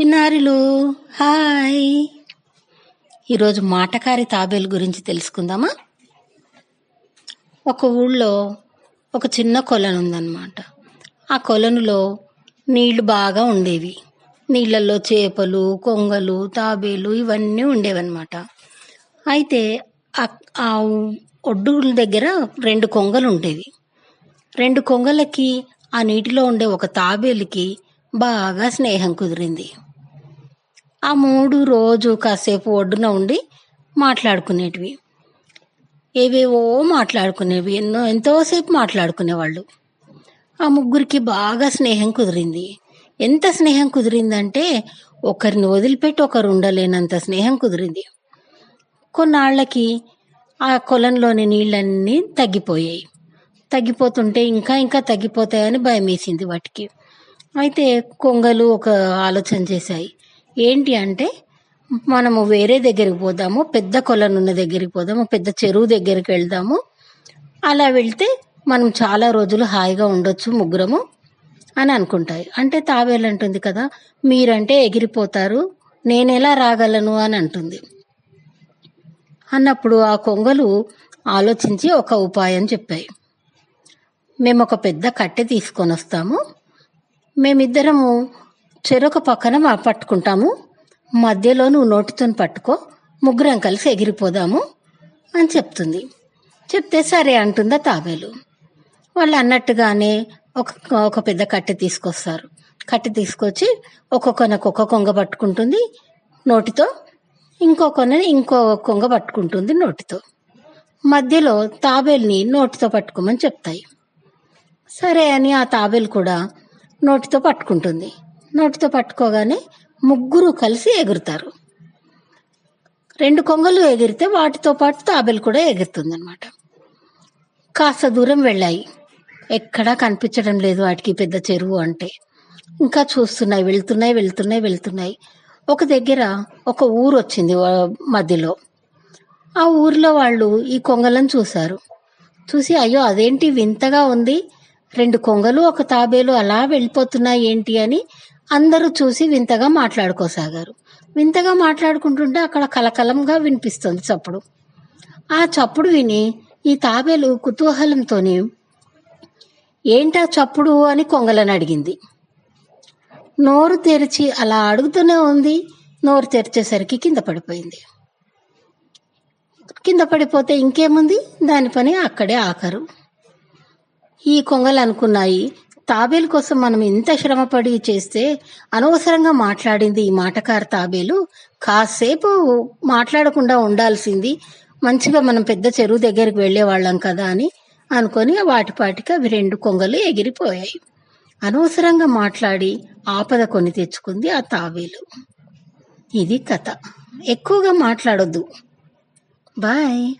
చిన్నారులు హాయ్. ఈరోజు మాటకారి తాబేలు గురించి తెలుసుకుందామా? ఒక ఊళ్ళో ఒక చిన్న కొలను ఉందన్నమాట. ఆ కొలనులో నీళ్ళు బాగా ఉండేవి. నీళ్ళల్లో చేపలు కొంగలు తాబేలు ఇవన్నీ ఉండేవన్నమాట. అయితే ఆ- ఒడ్డుల దగ్గర రెండు కొంగలు ఉండేవి. రెండు కొంగలకి ఆ నీటిలో ఉండే ఒక తాబేలుకి బాగా స్నేహం కుదిరింది. ఆ మూడు రోజు కాసేపు ఒడ్డున ఉండి మాట్లాడుకునేటివి. ఏవేవో మాట్లాడుకునేవి ఎన్నో ఎంతోసేపు మాట్లాడుకునేవాళ్ళు. ఆ ముగ్గురికి బాగా స్నేహం కుదిరింది. ఎంత స్నేహం కుదిరిందంటే ఒకరిని వదిలిపెట్టి ఒకరు ఉండలేనంత స్నేహం కుదిరింది. కొన్నాళ్ళకి ఆ కొలంలోని నీళ్ళన్నీ తగ్గిపోయాయి. తగ్గిపోతుంటే ఇంకా ఇంకా తగ్గిపోతాయని భయం వేసింది వాటికి. అయితే కొంగలు ఒక ఆలోచన చేశాయి. ఏంటి అంటే మనము వేరే దగ్గరికి పోదాము పెద్ద కొలనున్న దగ్గరికి పోదాము పెద్ద చెరువు దగ్గరికి వెళ్దాము. అలా వెళ్తే మనం చాలా రోజులు హాయిగా ఉండొచ్చు ముగ్గురము అని అనుకుంటాయి. అంటే తాబేలు అంటుంది కదా మీరంటే ఎగిరిపోతారు నేను ఎలా రాగలను? అని అంటుంది. అన్నప్పుడు ఆ కొంగలు ఆలోచించి ఒక ఉపాయం చెప్పాయి. మేము ఒక పెద్ద కట్టె తీసుకొని వస్తాము మేమిద్దరము చెరొక పక్కన మా పట్టుకుంటాము. మధ్యలో నువ్వు నోటితో పట్టుకో. ముగ్గురం కలిసి ఎగిరిపోదాము అని చెప్తుంది. చెప్తే సరే అంటుందా తాబేలు. వాళ్ళు అన్నట్టుగానే ఒక ఒక పెద్ద కట్టె తీసుకొస్తారు. కట్టె తీసుకొచ్చి ఒక్కొక్కనకు ఒక కొంగ పట్టుకుంటుంది నోటితో. ఇంకో కొనని ఇంకో కొంగ పట్టుకుంటుంది నోటితో. మధ్యలో తాబేల్ని నోటితో పట్టుకోమని చెప్తాయి. సరే అని ఆ తాబేలు కూడా నోటితో పట్టుకుంటుంది. నోటితో పట్టుకోగానే ముగ్గురు కలిసి ఎగురుతారు. రెండు కొంగలు ఎగిరితే వాటితో పాటు తాబెలు కూడా ఎగురుతుంది అనమాట కాస్త దూరం వెళ్ళాయి. ఎక్కడా కనిపించడం లేదు వాటికి పెద్ద చెరువు అంటే. ఇంకా చూస్తున్నాయి వెళ్తున్నాయి వెళ్తున్నాయి వెళ్తున్నాయి. ఒక దగ్గర ఒక ఊరు వచ్చింది మధ్యలో. ఆ ఊర్లో వాళ్ళు ఈ కొంగలను చూశారు. చూసి అయ్యో అదేంటి వింతగా ఉంది? రెండు కొంగలు ఒక తాబేలు అలా వెళ్ళిపోతున్నాయి ఏంటి అని అందరూ చూసి వింతగా మాట్లాడుకోసాగారు వింతగా మాట్లాడుకుంటుంటే అక్కడ కలకలంగా వినిపిస్తుంది చప్పుడు. ఆ చప్పుడు విని ఈ తాబేలు కుతూహలంతోని ఏంటా చప్పుడు? అని కొంగలను అడిగింది. నోరు తెరిచి అలా అడుగుతూనే ఉంది. నోరు తెరిచేసరికి కింద పడిపోయింది. కింద పడిపోతే ఇంకేముంది? దాని పని అక్కడే ఆఖరు. ఈ కొంగలు అనుకున్నాయి. తాబేలు కోసం మనం ఇంత శ్రమపడి చేస్తే అనవసరంగా మాట్లాడింది ఈ మాటకారు తాబేలు. కాసేపు మాట్లాడకుండా ఉండాల్సింది మంచిగా మనం పెద్ద చెరువు దగ్గరికి వెళ్ళేవాళ్ళం కదా అని అనుకొని వాటిపాటికి అవి రెండు కొంగలు ఎగిరిపోయాయి. అనవసరంగా మాట్లాడి ఆపద కొని తెచ్చుకుంది ఆ తాబేలు. ఇది కథ. ఎక్కువగా మాట్లాడొద్దు. బాయ్.